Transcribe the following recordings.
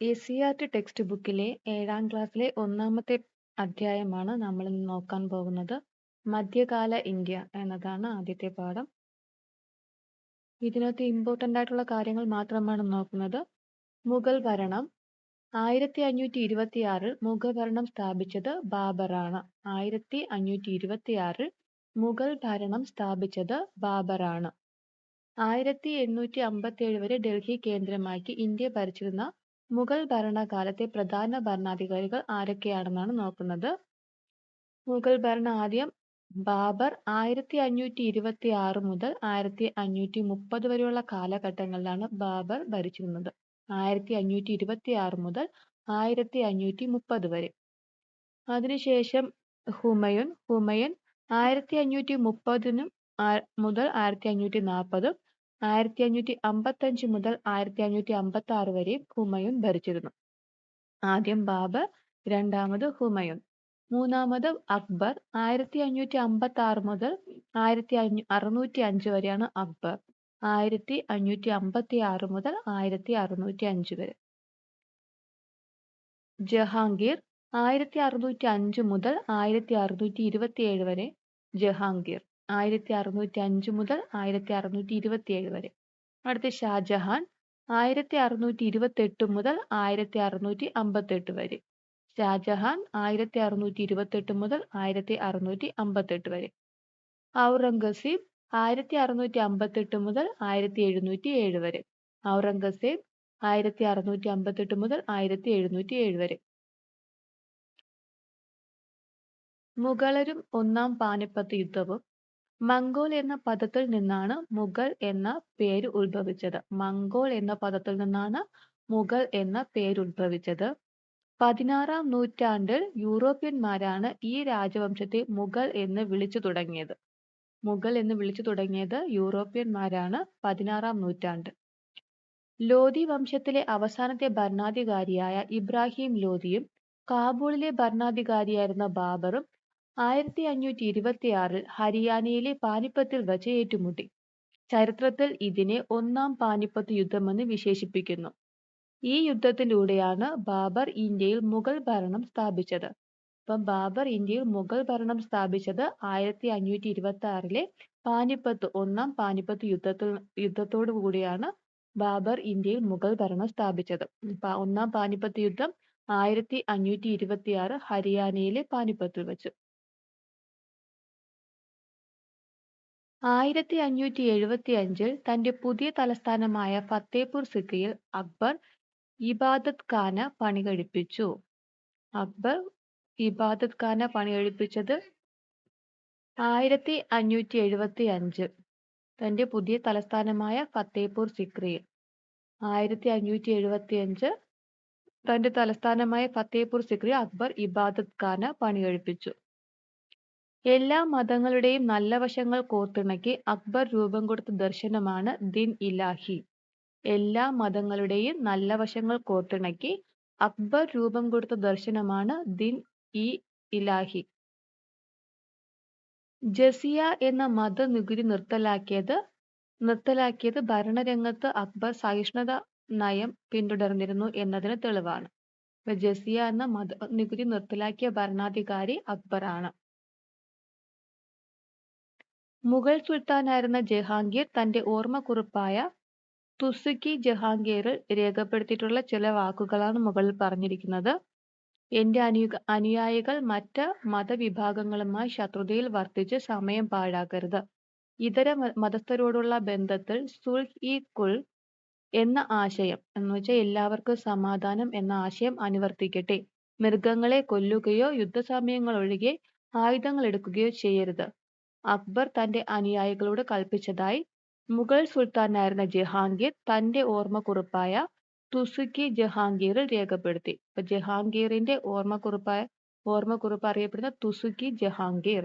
A C R T text ബുക്കിലെ ഏഴാം ക്ലാസ്സിലെ ഒന്നാമത്തെ അധ്യായമാണ് നമ്മൾ ഇന്ന് നോക്കാൻ പോകുന്നത്. മധ്യകാല ഇന്ത്യ എന്നതാണ് ആദ്യത്തെ പാഠം. ഇതിനകത്ത് ഇമ്പോർട്ടന്റ് ആയിട്ടുള്ള കാര്യങ്ങൾ മാത്രമാണ് നോക്കുന്നത്. മുഗൾ ഭരണം. ആയിരത്തി അഞ്ഞൂറ്റി ഇരുപത്തി ആറിൽ മുഗൾ ഭരണം സ്ഥാപിച്ചത് ബാബറാണ്. ആയിരത്തി അഞ്ഞൂറ്റി ഇരുപത്തി ആറിൽ മുഗൾ ഭരണം സ്ഥാപിച്ചത് ബാബറാണ്. ആയിരത്തി എണ്ണൂറ്റി അമ്പത്തി ഏഴ് വരെ ഡൽഹി കേന്ദ്രമാക്കി ഇന്ത്യ ഭരിച്ചിരുന്ന മുഗൾ ഭരണകാലത്തെ പ്രധാന ഭരണാധികാരികൾ ആരൊക്കെയാണെന്നാണ് നോക്കുന്നത്. മുഗൾ ഭരണം ആദ്യം ബാബർ ആയിരത്തി അഞ്ഞൂറ്റി ഇരുപത്തി ആറ് മുതൽ ആയിരത്തി അഞ്ഞൂറ്റി മുപ്പത് വരെയുള്ള കാലഘട്ടങ്ങളിലാണ് ബാബർ ഭരിച്ചിരുന്നത്. ആയിരത്തി അഞ്ഞൂറ്റി ഇരുപത്തി ആറ് മുതൽ ആയിരത്തി അഞ്ഞൂറ്റി മുപ്പത് വരെ. അതിനുശേഷം ഹുമയൂൺ ഹുമയൂൺ ആയിരത്തി അഞ്ഞൂറ്റി മുപ്പതിനും മുതൽ ആയിരത്തി അഞ്ഞൂറ്റി നാൽപ്പതും ആയിരത്തി അഞ്ഞൂറ്റി അമ്പത്തഞ്ച് മുതൽ ആയിരത്തി അഞ്ഞൂറ്റി അമ്പത്തി ആറ് വരെ ഹുമയൂൺ ഭരിച്ചിരുന്നു. ആദ്യം ബാബർ രണ്ടാമത് ഹുമയൂൺ. മൂന്നാമത് അക്ബർ ആയിരത്തി അഞ്ഞൂറ്റി അമ്പത്തി ആറ് മുതൽ ആയിരത്തി അഞ്ഞൂ അറുന്നൂറ്റി അഞ്ച് വരെയാണ് അക്ബർ. ആയിരത്തി അഞ്ഞൂറ്റി അമ്പത്തി ആറ് മുതൽ ആയിരത്തി അറുന്നൂറ്റി അഞ്ച് വരെ. ജഹാംഗീർ ആയിരത്തി അറുന്നൂറ്റി അഞ്ച് മുതൽ ആയിരത്തി അറുന്നൂറ്റി ഇരുപത്തി ഏഴ് വരെ ജഹാംഗീർ. ആയിരത്തി അറുന്നൂറ്റി അഞ്ച് മുതൽ ആയിരത്തി അറുന്നൂറ്റി ഇരുപത്തി ഏഴ് വരെ. അടുത്ത ഷാജഹാൻ ആയിരത്തി അറുന്നൂറ്റി ഇരുപത്തി എട്ട് മുതൽ ആയിരത്തി അറുന്നൂറ്റി അമ്പത്തി എട്ട് വരെ. ഷാജഹാൻ ആയിരത്തി അറുന്നൂറ്റി ഇരുപത്തി എട്ട് മുതൽ ആയിരത്തി അറുന്നൂറ്റി അമ്പത്തി എട്ട് വരെ. ഔറംഗസീബ് ആയിരത്തി അറുന്നൂറ്റി അമ്പത്തി എട്ട് മുതൽ ആയിരത്തി എഴുന്നൂറ്റി ഏഴ് വരെ. ഔറംഗസേബ് ആയിരത്തി അറുന്നൂറ്റി അമ്പത്തി എട്ട് മുതൽ ആയിരത്തി എഴുന്നൂറ്റി ഏഴ് വരെ. മുഗളരും ഒന്നാം പാനിപ്പത്ത് യുദ്ധവും മംഗോൾ എന്ന പദത്തിൽ നിന്നാണ് മുഗൾ എന്ന പേര് ഉത്ഭവിച്ചത്. മംഗോൾ എന്ന പദത്തിൽ നിന്നാണ് മുഗൾ എന്ന പേര് ഉത്ഭവിച്ചത്. പതിനാറാം നൂറ്റാണ്ടിൽ യൂറോപ്യന്മാരാണ് ഈ രാജവംശത്തെ മുഗൾ എന്ന് വിളിച്ചു തുടങ്ങിയത്. മുഗൾ എന്ന് വിളിച്ചു തുടങ്ങിയത് യൂറോപ്യന്മാരാണ് പതിനാറാം നൂറ്റാണ്ട്. ലോധി വംശത്തിലെ അവസാനത്തെ ഭരണാധികാരിയായ ഇബ്രാഹിം ലോധിയും കാബൂളിലെ ഭരണാധികാരിയായിരുന്ന ബാബറും ആയിരത്തി അഞ്ഞൂറ്റി ഇരുപത്തി ആറിൽ ഹരിയാനയിലെ പാനിപ്പത്തിൽ വച്ച് ഏറ്റുമുട്ടി. ചരിത്രത്തിൽ ഇതിനെ ഒന്നാം പാനിപ്പത്ത് യുദ്ധമെന്ന് വിശേഷിപ്പിക്കുന്നു. ഈ യുദ്ധത്തിലൂടെയാണ് ബാബർ ഇന്ത്യയിൽ മുഗൾ ഭരണം സ്ഥാപിച്ചത്. അപ്പം ബാബർ ഇന്ത്യയിൽ മുഗൾ ഭരണം സ്ഥാപിച്ചത് ആയിരത്തി അഞ്ഞൂറ്റി ഇരുപത്തി ആറിലെ പാനിപ്പത്ത് ഒന്നാം പാനിപ്പത്ത് യുദ്ധത്തിൽ യുദ്ധത്തോടു കൂടിയാണ് ബാബർ ഇന്ത്യയിൽ മുഗൾ ഭരണം സ്ഥാപിച്ചത്. ഒന്നാം പാനിപ്പത്ത് യുദ്ധം ആയിരത്തി അഞ്ഞൂറ്റി ഇരുപത്തി ആറ് ഹരിയാനയിലെ പാനിപ്പത്തിൽ വെച്ച്. ആയിരത്തി അഞ്ഞൂറ്റി എഴുപത്തി അഞ്ചിൽ തന്റെ പുതിയ തലസ്ഥാനമായ ഫത്തേപൂർ സിക്രിയിൽ അക്ബർ ഇബാദത് ഖാന പണികഴിപ്പിച്ചു. അക്ബർ ഇബാദത് ഖാന പണികഴിപ്പിച്ചത് അഞ്ച് തന്റെ പുതിയ തലസ്ഥാനമായ ഫത്തേപൂർ സിക്രിയിൽ ആയിരത്തി അഞ്ഞൂറ്റി എഴുപത്തി അഞ്ച് തന്റെ തലസ്ഥാനമായ ഫത്തേപൂർ സിക്രി അക്ബർ ഇബാദത് ഖാന പണികഴിപ്പിച്ചു. എല്ലാ മതങ്ങളുടെയും നല്ല വശങ്ങൾ കോർത്തിണക്കി അക്ബർ രൂപം കൊടുത്ത ദർശനമാണ് ദിൻ ഇലാഹി. എല്ലാ മതങ്ങളുടെയും നല്ല വശങ്ങൾ കോർത്തിണക്കി അക്ബർ രൂപം കൊടുത്ത ദർശനമാണ് ദിൻ ഇ ഇലാഹി. ജസിയ എന്ന മതനികുതി നിർത്തലാക്കിയത് നിർത്തലാക്കിയത് ഭരണരംഗത്ത് അക്ബർ സഹിഷ്ണുത നയം പിന്തുടർന്നിരുന്നു എന്നതിന് തെളിവാണ്. ജസിയ എന്ന മത നികുതി നിർത്തലാക്കിയ ഭരണാധികാരി അക്ബറാണ് മുഗൾ സുൽത്താനായിരുന്ന ജഹാംഗീർ തന്റെ ഓർമ്മക്കുറിപ്പായ തുസുക്കി ജഹാംഗീറിൽ രേഖപ്പെടുത്തിയിട്ടുള്ള ചില വാക്കുകളാണ് മുകളിൽ പറഞ്ഞിരിക്കുന്നത്. എന്റെ അനു അനുയായികൾ മറ്റ് മതവിഭാഗങ്ങളുമായി ശത്രുതയിൽ വർത്തിച്ച് സമയം പാഴാക്കരുത്. ഇതര മതസ്ഥരോടുള്ള ബന്ധത്തിൽ സുൽഹ് ഇ കുൽ എന്ന ആശയം എന്ന് വെച്ചാൽ എല്ലാവർക്കും സമാധാനം എന്ന ആശയം അനുവർത്തിക്കട്ടെ. മൃഗങ്ങളെ കൊല്ലുകയോ യുദ്ധസമയങ്ങൾ ഒഴികെ ആയുധങ്ങൾ എടുക്കുകയോ ചെയ്യരുത്. അക്ബർ തന്റെ അനുയായികളോട് കൽപ്പിച്ചതായി മുഗൾ സുൽത്താനായിരുന്ന ജഹാംഗീർ തന്റെ ഓർമ്മക്കുറിപ്പായ തുസുക്കി ജഹാംഗീറിൽ രേഖപ്പെടുത്തി. അപ്പൊ ജഹാംഗീറിന്റെ ഓർമ്മക്കുറിപ്പായ ഓർമ്മക്കുറിപ്പ് അറിയപ്പെടുന്ന തുസുക്കി ജഹാംഗീർ.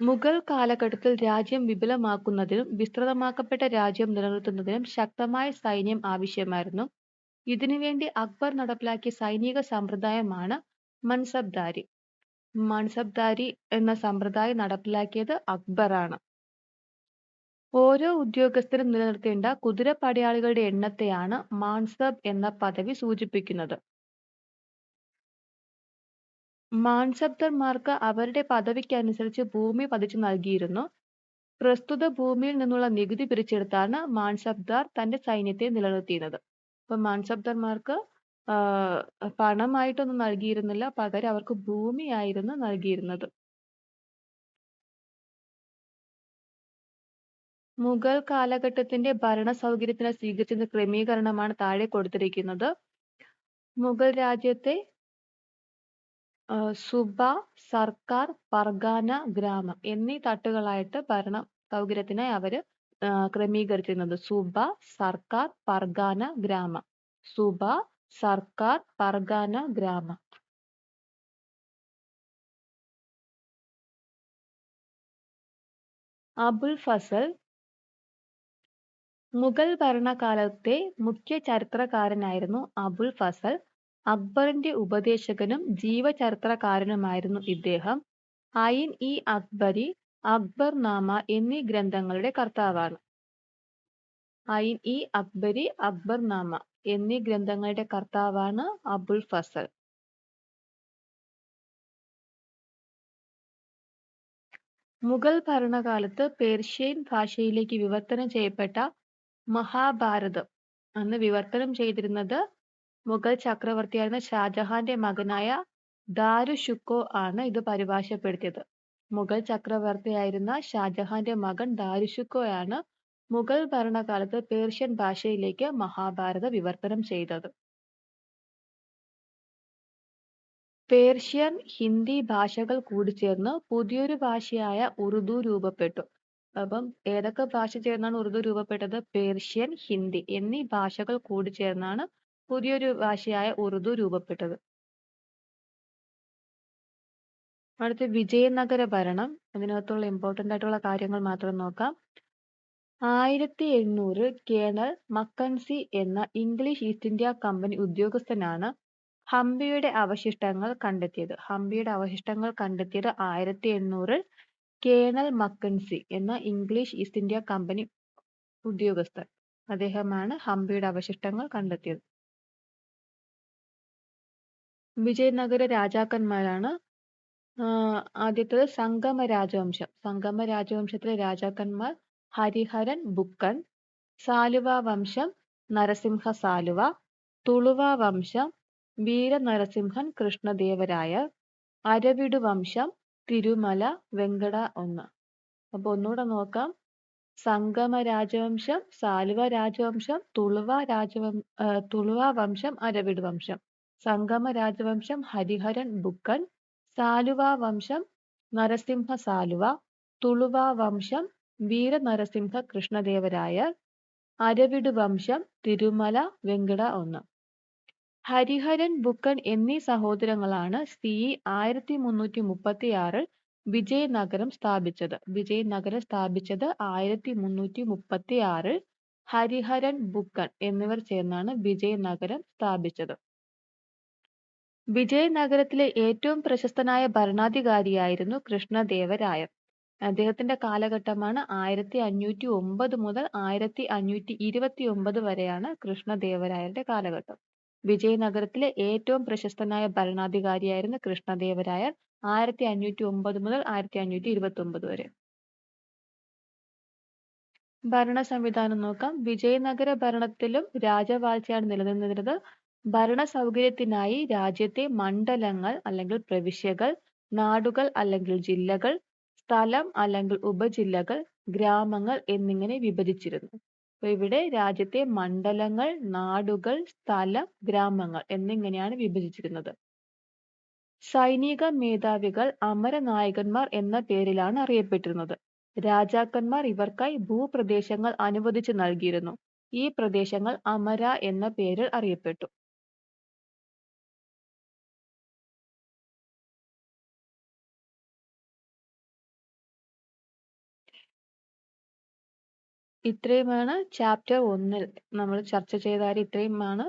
മുഗൾ കാലഘട്ടത്തിൽ രാജ്യം വിപുലമാക്കുന്നതിനും വിസ്തൃതമാക്കപ്പെട്ട രാജ്യം നിലനിർത്തുന്നതിനും ശക്തമായ സൈന്യം ആവശ്യമായിരുന്നു. ഇതിനുവേണ്ടി അക്ബർ നടപ്പിലാക്കിയ സൈനിക സമ്പ്രദായമാണ് മൻസബ്ദാരി. മൻസബ്ദാരി എന്ന സമ്പ്രദായം നടപ്പിലാക്കിയത് അക്ബറാണ് ഓരോ ഉദ്യോഗസ്ഥരും നിലനിർത്തേണ്ട കുതിരപ്പടയാളികളുടെ എണ്ണത്തെയാണ് മാൻസബ് എന്ന പദവി സൂചിപ്പിക്കുന്നത്. മാൻസബ്ദർമാർക്ക് അവരുടെ പദവിക്കനുസരിച്ച് ഭൂമി പതിച്ചു നൽകിയിരുന്നു. പ്രസ്തുത ഭൂമിയിൽ നിന്നുള്ള നികുതി പിരിച്ചെടുത്താണ് മാൻസബ്ദാർ തന്റെ സൈന്യത്തെ നിലനിർത്തിയിരുന്നത്. അപ്പോൾ മാൻസബ്ദർമാർക്ക് പണമായിട്ടൊന്നും നൽകിയിരുന്നില്ല. പകരം അവർക്ക് ഭൂമിയായിരുന്നു നൽകിയിരുന്നത്. മുഗൾ കാലഘട്ടത്തിന്റെ ഭരണ സൗകര്യത്തിനായി സ്വീകരിച്ചിരുന്ന ക്രമീകരണമാണ് താഴെ കൊടുത്തിരിക്കുന്നത്. മുഗൾ രാജ്യത്തെ സുബ, സർക്കാർ, പർഗാന, ഗ്രാമം എന്നീ തട്ടുകളായിട്ട് ഭരണ സൗകര്യത്തിനായി അവർ ക്രമീകരിച്ചിരുന്നത്. സുബ, സർക്കാർ, പർഗാന, ഗ്രാമം. സുബ, സർക്കാർ, പർഗാന, ഗ്രാമം. അബുൽ ഫസൽ മുഗൾ ഭരണകാലത്തെ മുഖ്യ ചരിത്രകാരനായിരുന്നു അബുൽ ഫസൽ. അക്ബറിന്റെ ഉപദേശകനും ജീവചരിത്രകാരനുമായിരുന്നു ഇദ്ദേഹം. ഐൻ ഇ അക്ബരി, അക്ബർ അക്ബർനാമ എന്നീ ഗ്രന്ഥങ്ങളുടെ കർത്താവാണ്. ഐൻ ഇ അക്ബരി, അക്ബർനാമ എന്നീ ഗ്രന്ഥങ്ങളുടെ കർത്താവാണ് അബുൽ ഫസൽ. മുഗൾ ഭരണകാലത്ത് പേർഷ്യൻ ഭാഷയിലേക്ക് വിവർത്തനം ചെയ്യപ്പെട്ട മഹാഭാരതം അന്ന് വിവർത്തനം ചെയ്തിരുന്നത് മുഗൾ ചക്രവർത്തിയായിരുന്ന ഷാജഹാന്റെ മകനായ ദാരു ശുക്കോ ആണ് ഇത് പരിഭാഷപ്പെടുത്തിയത്. മുഗൾ ചക്രവർത്തിയായിരുന്ന ഷാജഹാന്റെ മകൻ ദാരുഷുക്കോയാണ് മുഗൾ ഭരണകാലത്ത് പേർഷ്യൻ ഭാഷയിലേക്ക് മഹാഭാരത വിവർത്തനം ചെയ്തത്. പേർഷ്യൻ, ഹിന്ദി ഭാഷകൾ കൂടിച്ചേർന്ന് പുതിയൊരു ഭാഷയായ ഉറുദു രൂപപ്പെട്ടു. അപ്പം ഏതൊക്കെ ഭാഷ ചേർന്നാണ് ഉറുദു രൂപപ്പെട്ടത്? പേർഷ്യൻ, ഹിന്ദി എന്നീ ഭാഷകൾ കൂടിച്ചേർന്നാണ് പുതിയൊരു ഭാഷയായ ഉറുദു രൂപപ്പെട്ടത്. അടുത്ത വിജയനഗര ഭരണം. അതിനകത്തുള്ള ഇമ്പോർട്ടന്റ് ആയിട്ടുള്ള കാര്യങ്ങൾ മാത്രം നോക്കാം. ആയിരത്തി എണ്ണൂറ് കേണൽ മക്കൻസി എന്ന ഇംഗ്ലീഷ് ഈസ്റ്റ് ഇന്ത്യ കമ്പനി ഉദ്യോഗസ്ഥനാണ് ഹംപിയുടെ അവശിഷ്ടങ്ങൾ കണ്ടെത്തിയത്. ഹംപിയുടെ അവശിഷ്ടങ്ങൾ കണ്ടെത്തിയത് ആയിരത്തി എണ്ണൂറിൽ കേണൽ മക്കൻസി എന്ന ഇംഗ്ലീഷ് ഈസ്റ്റ് ഇന്ത്യ കമ്പനി ഉദ്യോഗസ്ഥൻ. അദ്ദേഹമാണ് ഹംപിയുടെ അവശിഷ്ടങ്ങൾ കണ്ടെത്തിയത്. വിജയനഗര രാജാക്കന്മാരാണ് ആഹ് ആദ്യത്തേത് സംഗമ രാജവംശം. സംഗമ രാജവംശത്തിലെ രാജാക്കന്മാർ ഹരിഹരൻ ബുക്കൻ, സാലുവ വംശം നരസിംഹ സാലുവ, തുളുവ വംശം വീരനരസിംഹൻ കൃഷ്ണദേവരായർ, അരവിടു വംശം തിരുമല വെങ്കട ഒന്ന്. അപ്പൊ ഒന്നുകൂടെ നോക്കാം. സംഗമ രാജവംശം, സാലുവ രാജവംശം, തുളുവ രാജവം തുളുവ വംശം, അരവിട് വംശം. സംഗമ രാജവംശം ഹരിഹരൻ ബുക്കൻ, സാലുവ വംശം നരസിംഹ സാലുവ, തുളുവ വംശം വീരനരസിംഹ കൃഷ്ണദേവരായർ, അരവിടു വംശം തിരുമല വെങ്കട ഒന്ന്. ഹരിഹരൻ ബുക്കൻ എന്നീ സഹോദരങ്ങളാണ് സി ആയിരത്തി മുന്നൂറ്റി മുപ്പത്തി മുപ്പത്തിയാറിൽ വിജയനഗരം സ്ഥാപിച്ചത്. വിജയനഗരം സ്ഥാപിച്ചത് ആയിരത്തി മുന്നൂറ്റി മുപ്പത്തി ആറിൽ ഹരിഹരൻ ബുക്കൻ എന്നിവർ ചേർന്നാണ് വിജയനഗരം സ്ഥാപിച്ചത്. വിജയനഗരത്തിലെ ഏറ്റവും പ്രശസ്തനായ ഭരണാധികാരിയായിരുന്നു കൃഷ്ണദേവരായർ. അദ്ദേഹത്തിന്റെ കാലഘട്ടമാണ് ആയിരത്തി അഞ്ഞൂറ്റി ഒമ്പത് മുതൽ ആയിരത്തി അഞ്ഞൂറ്റി ഇരുപത്തി ഒമ്പത് വരെയാണ് കൃഷ്ണദേവരായരുടെ കാലഘട്ടം. വിജയനഗരത്തിലെ ഏറ്റവും പ്രശസ്തനായ ഭരണാധികാരിയായിരുന്നു കൃഷ്ണദേവരായർ. ആയിരത്തി അഞ്ഞൂറ്റി ഒമ്പത് മുതൽ ആയിരത്തി അഞ്ഞൂറ്റി ഇരുപത്തി ഒമ്പത് വരെ. ഭരണ സംവിധാനം നോക്കാം. വിജയനഗര ഭരണത്തിലും രാജവാഴ്ചയാണ് നിലനിന്നിരുന്നത്. ഭരണ സൗകര്യത്തിനായി രാജ്യത്തെ മണ്ഡലങ്ങൾ അല്ലെങ്കിൽ പ്രവിശ്യകൾ, നാടുകൾ അല്ലെങ്കിൽ ജില്ലകൾ, സ്ഥലം അല്ലെങ്കിൽ ഉപജില്ലകൾ, ഗ്രാമങ്ങൾ എന്നിങ്ങനെ വിഭജിച്ചിരുന്നു. ഇവിടെ രാജ്യത്തെ മണ്ഡലങ്ങൾ, നാടുകൾ, സ്ഥലം, ഗ്രാമങ്ങൾ എന്നിങ്ങനെയാണ് വിഭജിച്ചിരുന്നത്. സൈനിക മേധാവികൾ അമരനായകന്മാർ എന്ന പേരിലാണ് അറിയപ്പെട്ടിരുന്നത്. രാജാക്കന്മാർ ഇവർക്കായി ഭൂപ്രദേശങ്ങൾ അനുവദിച്ചു നൽകിയിരുന്നു. ഈ പ്രദേശങ്ങൾ അമര എന്ന പേരിൽ അറിയപ്പെട്ടു. ഇത്രയുമാണ് ചാപ്റ്റർ ഒന്നിൽ നമ്മൾ ചർച്ച ചെയ്ത കാര്യം. ഇത്രയുമാണ്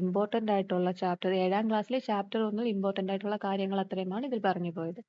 ഇമ്പോർട്ടന്റ് ആയിട്ടുള്ള ചാപ്റ്റർ ഏഴാം ക്ലാസ്സിലെ ചാപ്റ്റർ ഒന്നിൽ ഇമ്പോർട്ടന്റ് ആയിട്ടുള്ള കാര്യങ്ങൾ അത്രയുമാണ് ഇതിൽ പറഞ്ഞു പോയത്.